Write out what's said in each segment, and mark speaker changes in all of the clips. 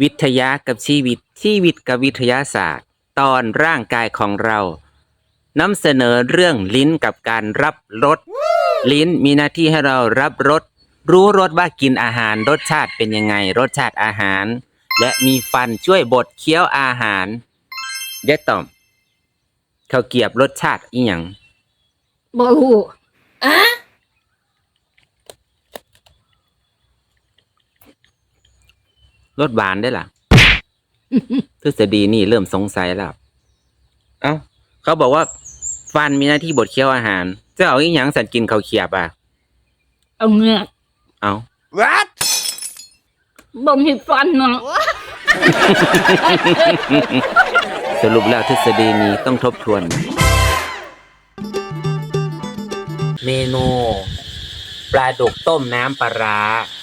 Speaker 1: วิทยากับชีวิต ชีวิตกับวิทยาศาสตร์ ตอนร่างกายของเรานำเสนอเรื่องลิ้นกับการรับรสลิ้นมีหน้าที่ให้เรารับรสรู้รสว่ากินอาหารรสชาติเป็นยังไง รสชาติอาหาร และมีฟันช่วยบดเคี้ยวอาหารเดี๋ยวต่อมเขาวเกรียบรสชาติอีหยัง
Speaker 2: บ่ฮู้อะ
Speaker 1: รสหวานได้ล่ะ ทฤษฎีนี่เริ่มสงสัยแล้ว เอ้า เขาบอกว่าฟันมีหน้าที่บดเคี้ยวอาหารจะเอาอีหยังสันกินเขาวเขียบอะ
Speaker 2: เอาเงือก
Speaker 1: เอา
Speaker 3: What?
Speaker 2: บ่มีฟันเนาะ
Speaker 1: สรุปแล้วทฤษฎีนี้ต้องทบทวน เมนูปลาดุกต้มน้ำปลาร้าใ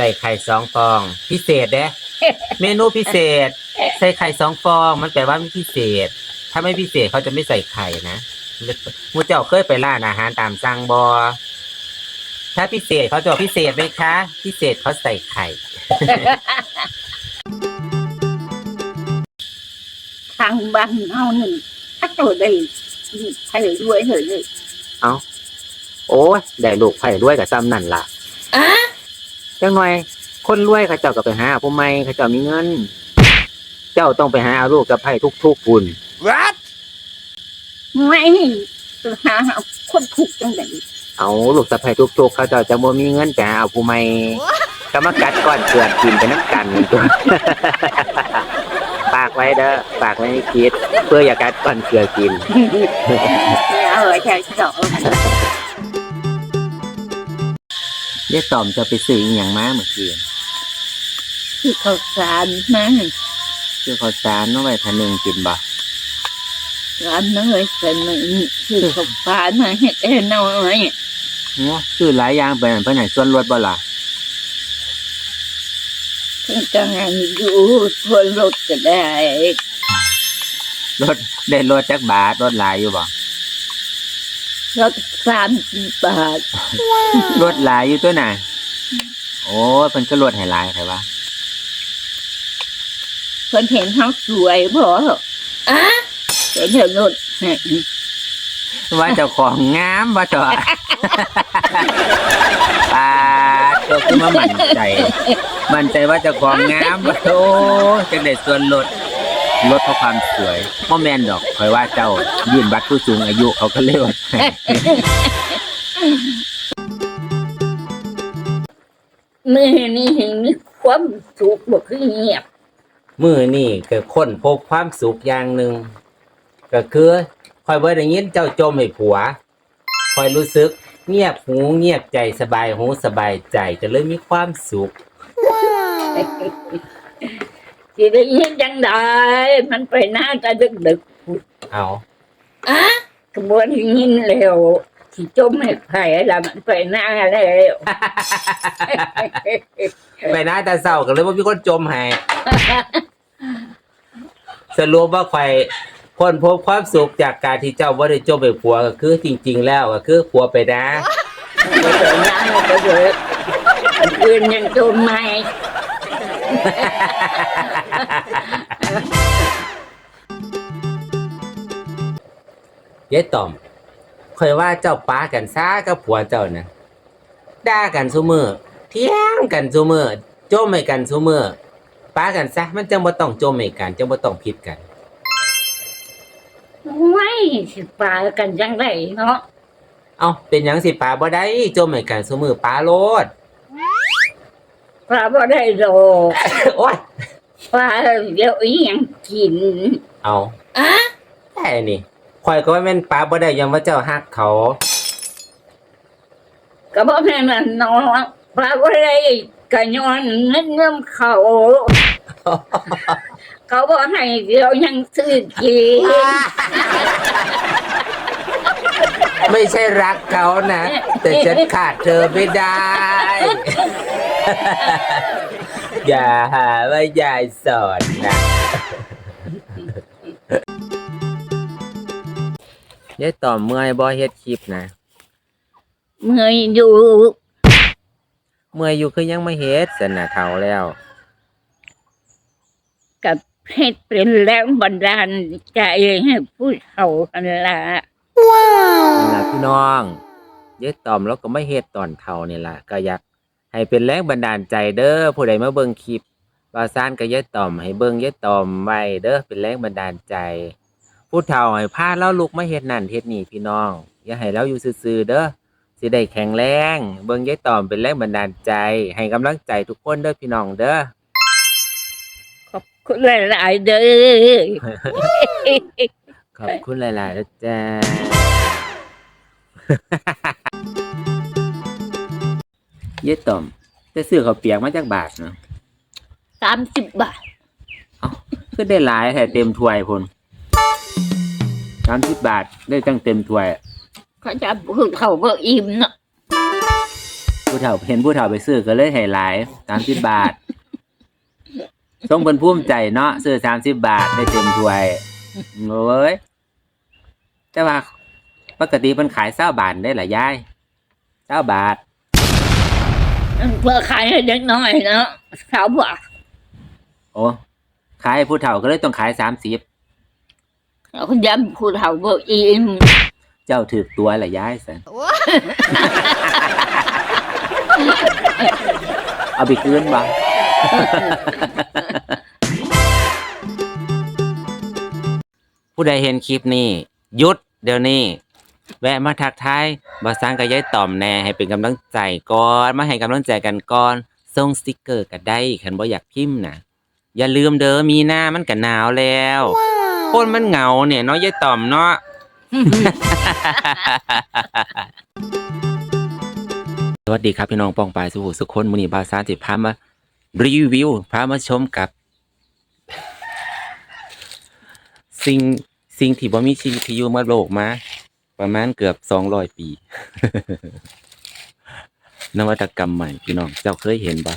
Speaker 1: ส่ไข่สองฟอง พิเศษเด้เมนูพิเศษ ใส่ไข่สองฟอง มันแปลว่าไม่พิเศษ ถ้าไม่พิเศษเขาจะไม่ใส่ไข่นะมูเจ้าเคยไปร้านอาหารตามสั่งบอถ้าพิเศษเขาจะบอกพิเศษไหมคะ พิเศษเขาใส่ไข่
Speaker 2: ทางบ้านเฮานี่ถ้าตัวได้ให้รวยเถอะเลย
Speaker 1: เอาโอ้ยได้ลูกไผ่รวยกับซ้ำนั่นล่ะ
Speaker 2: อะ
Speaker 1: จังหน่อยคนรวยเขาเจ้าก็ไปหาผู้ใหม่เขาเจ้ามีเงิน เจ้าต้องไปหาเอาลูกกับไผ่ทุกๆปุ่น
Speaker 3: What?
Speaker 2: ไม่หาคนถูกจังได๋
Speaker 1: เอาลูกสะใภ้ทุกๆเขาเจ้าจะบ่มีเงินไปหาเอาผู้ใหม่ก็มากัดก้อนเกลือกินไปน้ำกันตัวฝากไว้เด้อฝากไว้ให้คิด เพื่ออย่ากัดก้อนเกลือกิน
Speaker 2: เอาไว้ใช้สอง
Speaker 1: เรียกต่อมจะไปซื้ออีหยังมาเมื่อคืน
Speaker 2: ที่เขาสารนะ
Speaker 1: ซื้อข้าวสารเอาไว้ทานึงกินบ่
Speaker 2: สารน้อยเป็นคือเขาสารมาให้แค่น้อย
Speaker 1: โอ้ซื้อหลายอย่างไปนั่นเพิ่นให้ส่วนลดบ่ล่ะ
Speaker 2: ถึงจะให้อยู่ทวนรถก็ได้
Speaker 1: ลดได้ลดจักบาทลดหลายอยู่บ่
Speaker 2: รถสามสิบบาท
Speaker 1: ลดหลายอยู่ตัวน่ะ โอ้ยเพิ่นก็ลดให้หลายไผว่า
Speaker 2: เพิ่นเห็นเขาสวยพออะเห็นเธอรถให้
Speaker 1: ว่าเจ้าของงามว่าเจ้าปาดตัวคือมามั่นใจ มั่นใจว่าเจ้าของงามว่าโอ้จังได้ส่วนลด ลดเพราะความสวยบ่แม่นดอกคอยว่าเจ้ายื่นบัตรผู้สูงอายุเขาก็เลยลดให้
Speaker 2: มือนี่เห็นมีความสุขบ่คือเงียบ
Speaker 1: มื้อนี้ก็ค้นพบความสุขอย่างหนึ่งก็คือคอยบ่ได้ยินเจ้าจมให้ผัวคอยรู้สึก เงียบหูเงียบใจสบายหูสบายใจก็เลยมีความสุข
Speaker 2: สิได้ยินจังไดมันไปหน้าตาดึกดึก
Speaker 1: เอา
Speaker 2: ๆอะขบวนยินเร็วสิจมให้ไผละมันไปหน้าแล้ว
Speaker 1: ไปหน้าตาเศร้าก็เลยว่ามีคนจมให้สรุปว่าใครคนพบความสุขจากการที่เจ้าว่าได้จมไปผัวก็คือจริง ๆ แล้วก็คือผัวไปนะ
Speaker 2: ไปหน้าก็เยอะคืนยังจมไม่
Speaker 1: เย้ต่อมคอยว่าเจ้าป้ากันซ่ากับผัวเจ้านะด่ากันซุมือเที่ยงกันซุมือจมให้กันซุมือป้ากันซะมันจังบ่ต้องจมให้กันจังบ่ต้องผิดกัน
Speaker 2: ไม่สิปากันจังไดเนาะ
Speaker 1: เอ้าเป็นหยังสิป้าบ่ได้จมให้กันซุมือป้าโลด
Speaker 2: ปลาบ่ได้ดอก
Speaker 1: โอ๊ย
Speaker 2: ปลาเดี๋ยวอีหยังกิน
Speaker 1: เอา
Speaker 2: อะ
Speaker 1: แต่นี่คอยก็ว่าแม่นป้าบ่ได้ยอมว่าเจ้าฮักเขา
Speaker 2: ก็บอกแม่นว่าน้องปลาบ่ได้กะย้อนเงินเงิมเขา เขาบอกให้เดี๋ยวยังซื้อกิน
Speaker 1: ไม่ใช่รักเขานะ แต่ฉันขาดเธอไม่ได้ อย่าหาว่ายายสอนนะยายต่อมเมื่อยบ่เฮ็ดคลิปนะ
Speaker 2: เมื่อยอยู่
Speaker 1: เมื่อยอยู่คือยังไม่เฮ็ดสนะเฒ่าแล้ว
Speaker 2: กับให้เป็นแรงบันดาลใจให้ผู้เฒ่ากันละ
Speaker 1: นั่นล่ะพี่น้องยายต่อมแล้วก็ไม่เฮ็ดตอนเฒ่านี่ล่ะก็อยาก ให้เป็นแรงบันดาลใจเด้อผู้ใดมาเบิ่งคลิปบาซ่านกับยายต่อม ให้เบิ่งยายต่อมไว้เด้อเป็นแรงบันดาลใจ ผู้เฒ่าให้พาเราลุกมาเฮ็ดนั่นเฮ็ดนี่พี่น้อง อย่าให้เราอยู่ซื่อๆเด้อสิได้แข็งแรง เบิ่งยายต่อมเป็นแรงบันดาลใจ ให้กำลังใจทุกคนเด้อพี่น้องเด้อ
Speaker 2: ขอบคุณหลายๆเด้อ
Speaker 1: ขอบคุณหลายๆนะจ๊ะ เย้ต่อมแต่ซื้อข้าวเปียกมาจากบาทเนาะ
Speaker 2: สามสิบบาท
Speaker 1: ก็ได้หลายแถเต็มถ้วยพุ่นสามสิบบาทได้ตั้งเต็มถ้วย
Speaker 2: เขาจะผู้เฒ่าก็อิ่มเนาะ
Speaker 1: ผู้เฒ่าเห็นผู้เฒ่าไปซื้อก็เลยให้หลายสามสิบบาททรงเป็นภูมิใจเนาะซื้อสามสิบบาทได้เต็มถ้วยโอ้ยแต่ว่าปกติมันขายเศร้าบาทได้หลายยายเศร้าบาท
Speaker 2: เพื่อขายให้เด็กน้อยเนาะสาวบาท
Speaker 1: โอ้ขายให้ผู้เฒ่าก็เลยต้องขายสามสิบ
Speaker 2: เราก็ย้ำผู้เฒ่าก็อิ่ม
Speaker 1: เจ้าถือตัวละย้ายสันเอาไปคืนบ่ผู้ใดเห็นคลิปนี้หยุดเดี๋ยวนี้ แวะมาทักทายบาสร้างกับยายต่อมแน่ให้เป็นกำลังใจก่อนมาให้กำลังใจกันก่อนส่งสติกเกอร์ก็ได้คันบ่อยากพิมพ์นะอย่าลืมเด้อมีหน้ามันก็หนาวแล้วคนมันเหงาเนี่ยเนาะยายต่อมเนาะสวัสดีครับพี่น้องปองปายสุขุสุขคนมือนีบาซาติพามารีวิวพามาชมกับ สิ่งสิ่งที่บ่มีชีวิตที่อยู่มาโลกมา ประมาณเกือบสองร้อยปี นวัตกรรมใหม่พี่น้อง เจ้าเคยเห็นปะ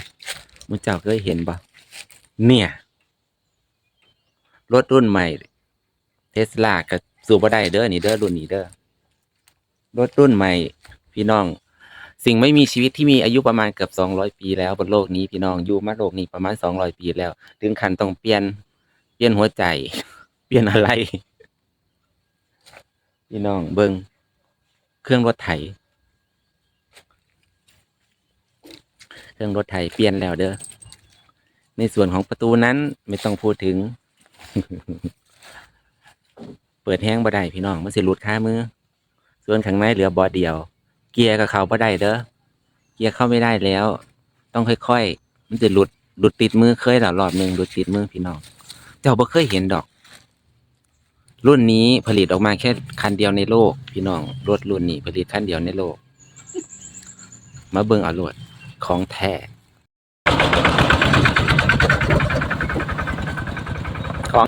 Speaker 1: มุเจ้าเคยเห็นปะเนี่ย รถรุ่นใหม่ เทสลากับสูบได้เด้อนี่เด้อรุ่นนี้เด้อรถรุ่นใหม่ พี่น้อง สิ่งไม่มีชีวิตที่มีอายุประมาณเกือบสองร้อยปีแล้วบนโลกนี้พี่น้องอยู่มาโลกนี้ประมาณสองร้อยปีแล้ว ถึงขั้นต้องเปลี่ยน เปลี่ยนหัวใจ เปลี่ยนอะไร พี่น้องเบิงเครื่องรถไถ เครื่องรถไถเปลี่ยนแล้วเด้อ ในส่วนของประตูนั้นไม่ต้องพูดถึง เปิดแห้งบ่ได้พี่น้องมันสิหลุดค่ามือ ส่วนข้างในเหลือบอเดียว เกียร์กับเขาบ่ได้เด้อ เกียร์เข้าไม่ได้แล้ว ต้องค่อยๆ มันจะหลุดหลุดติดมือเคยแล้วรอบหนึ่งหลุดติดมือพี่น้อง เจ้าบ่เคยเห็นดอก รุ่นนี้ผลิตออกมาแค่คันเดียวในโลก พี่น้องรถรุ่นนี้ผลิตคันเดียวในโลก มาเบิ่งเอารถของแท้ของ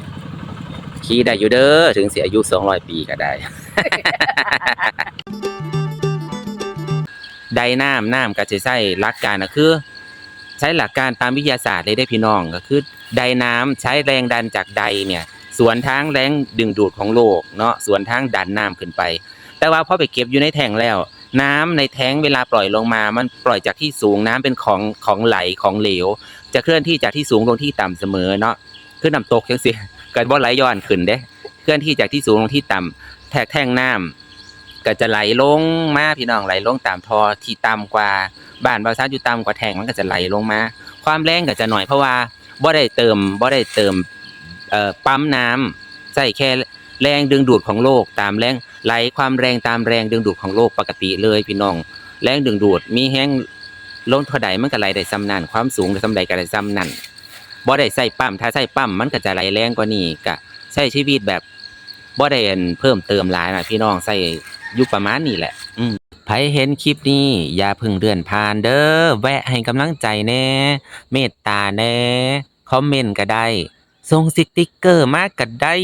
Speaker 1: ขี่ได้อยู่เด้อถึงเสียอายุสองร้อยปีก็ได้ ไดน้ำน้ำก็จะใช้หลักการก็คือ ใช้หลักการตามวิทยาศาสตร์เลยได้พี่น้องก็คือ ไดน้ำใช้แรงดันจากไดเนี่ย สวนทางแรงดึงดูดของโลกเนาะสวนทางดันน้ำขึ้นไป แต่ว่าพอไปเก็บอยู่ในแทงแล้ว น้ำในแทงเวลาปล่อยลงมา มันปล่อยจากที่สูงน้ำเป็นของของไหลของเหลว จะเคลื่อนที่จากที่สูงลงที่ต่ำเสมอเนาะคือน้ำตกจังซี่เกิดบ่ไหลย้อนขึ้นเด้ เคลื่อนที่จากที่สูงลงที่ต่ำแทกแท่งน้ำก็จะไหลลงมาพี่น้องไหลลงตามทอที่ต่ำกว่าบ้านบาซ่าอยู่ต่ำกว่าแทงมันก็จะไหลลงมา ความแรงก็จะหน่อยเพราะว่าบ่ได้เติมบ่ได้เติม ปั๊มน้ำใส่แค่แรงดึงดูดของโลกตามแรงไหลความแรงตามแรงดึงดูดของโลกปกติเลยพี่น้อง แรงดึงดูดมีแห้งลงเท่าใดมันก็ไหลได้ซ้ำนั่นความสูงได้ซ้ำใดก็ได้ซ้ำนั่นบ่ได้ใส่ปั๊มถ้าใส่ปั๊มมันก็จะไหลแรงกว่านี้ก็ใช้ชีวิตแบบบ่ได้อันเพิ่มเติมหลายนะพี่น้องใส่อยู่ประมาณนี้แหละ อืไผเห็นคลิปนี้อย่าพึ่งเลื่อนผ่านเด้อแวะให้กำลังใจแน่ เมตตาแน่ คอมเมนต์ก็ได้ ส่งสติ๊กเกอร์มากก็ได้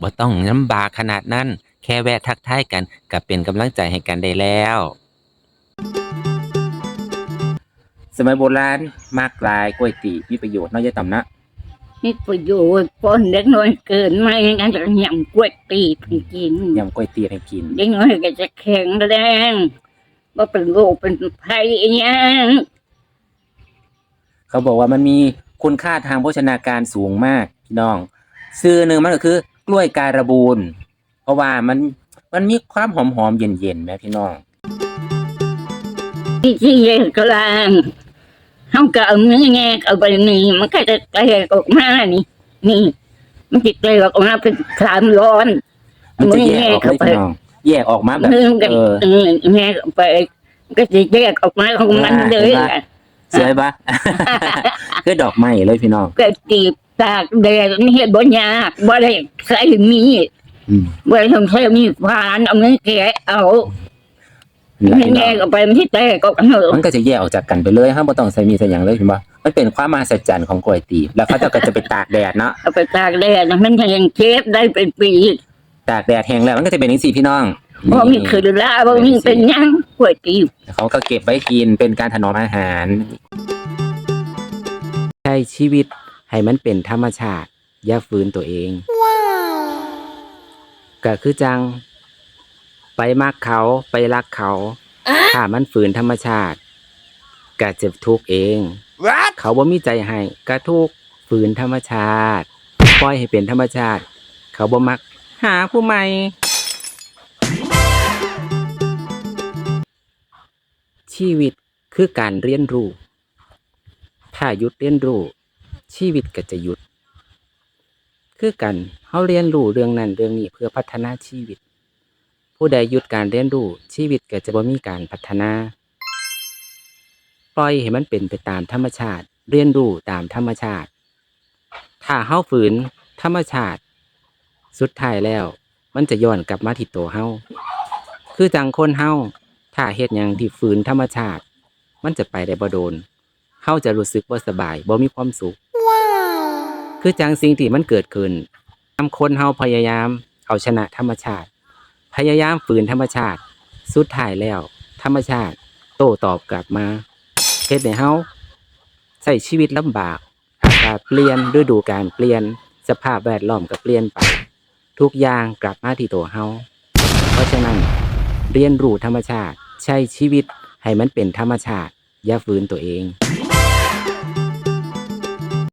Speaker 1: บ่ต้องลำบากขนาดนั้น แค่แวะทักทายกันก็เป็นกำลังใจให้กันได้แล้ว สมัยโบราณมากลายกล้วยตีมีประโยชน์เนาะยายต่ำนะ
Speaker 2: มีประโยชน์ปนเด็กน้อยเกินมาอย่างนั้นจะยำกล้วยตีบให้กิน
Speaker 1: ยำกล้วยตีให้กิน
Speaker 2: เด็กน้อยก็จะแข็งแรงว่าเป็นโรคเป็นภัยอหยัง
Speaker 1: เขาบอกว่ามันมี คุณค่าทางโภชนาการสูงมากพี่น้อง ซื้อหนึ่งมันก็คือกล้วยการบูนเพราะว่ามันมันมีความหอมหอมๆเย็นเย็นๆแม่พี่น้อง
Speaker 2: ที่ที่แยกกลางเขาก็เอาเนื้อแยกเอาไปนี่มันก็จะแตกออกมานี่นี่มันจะแตกออกมาเป็นคลามร้อน
Speaker 1: มันจะแยกออกเลยพี่น้องแยกออกมาแบบ
Speaker 2: มือกัน
Speaker 1: เออ
Speaker 2: เออแยกออกไป ก็จะแยกออกมาของมันเลยอะ
Speaker 1: สวยปะคือดอกไม้เลยพี่น้อง
Speaker 2: ก็จีบตากแดดนี่เห็นบ่ยากบ่ได้ใส่มีด
Speaker 1: อืม
Speaker 2: บ่ได้ต้องใช้มีดผ่านเอาเนื้อแกะเอา
Speaker 1: นี่แหละ
Speaker 2: ไม่
Speaker 1: พี่
Speaker 2: แย
Speaker 1: น้อง
Speaker 2: กออกไปมันที่แตกออกเหอะ
Speaker 1: มันก็จะแยกออกจากกันไปเลยห้ามบ่ต้องใส่มีใส่หยังเลยพี่บ่มันเป็นความมหัศจรรย์ของกล้วยตีบแล้วเขาเจะก็จะไปตากแดดเนาะ
Speaker 2: เอาไปตากแดดมันยังเชฟได้เป็นปี
Speaker 1: ตากแดดแห้งแล้วมันก็จะเป็นอย่างนี้พี่น้อง
Speaker 2: บ่มีคือลาบ่มีเป็นหยังก๋วยตี๋
Speaker 1: เขาก็เก็บไว้กินเป็นการถนอมอาหาร ใช้ชีวิตให้มันเป็นธรรมชาติ อย่าฝืนตัวเองก็คือจัง ไปมักเขาไปรักเขา ถ้ามันฝืนธรรมชาติก็เจ็บทุกข์เอง เขาบ่มีใจให้ก็ทุกข์ฝืนธรรมชาติ ปล่อยให้เป็นธรรมชาติ เขาบ่มัก หาผู้ใหม่ ชีวิตคือการเรียนรู้ ถ้าหยุดเรียนรู้ ชีวิตก็จะหยุด คือกันเฮาเรียนรู้เรื่องนั้นเรื่องนี้เพื่อพัฒนาชีวิต ผู้ใดหยุดการเรียนรู้ชีวิตก็จะบ่มีการพัฒนา ปล่อยให้มันเป็นไปตามธรรมชาติ เรียนรู้ตามธรรมชาติ ถ้าเฮาฝืนธรรมชาติ สุดท้ายแล้ว มันจะย้อนกลับมาที่ตัวเฮาคือจังคนเฮาถ้าเฮ็ดหยังที่ฝืนธรรมชาติ มันจะไปได้บ่โดนเฮาจะรู้สึกบ่สบายบ่มีความสุขคือจังสิ่งที่มันเกิดขึ้นทำคนเฮาพยายาม เอาชนะธรรมชาติ พยายามฝืนธรรมชาติ สุดท้ายแล้ว ธรรมชาติโต้ตอบกลับมาเฮ็ดให้เฮาใช้ชีวิตลำบากอากาศเปลี่ยนฤดูกาลเปลี่ยน สภาพแวดล้อมก็เปลี่ยนไป ทุกอย่างกลับมาที่ตัวเฮาเพราะฉะนั้น เรียนรู้ธรรมชาติ ใช้ชีวิตให้มันเป็นธรรมชาติ อย่าฝืนตัวเอง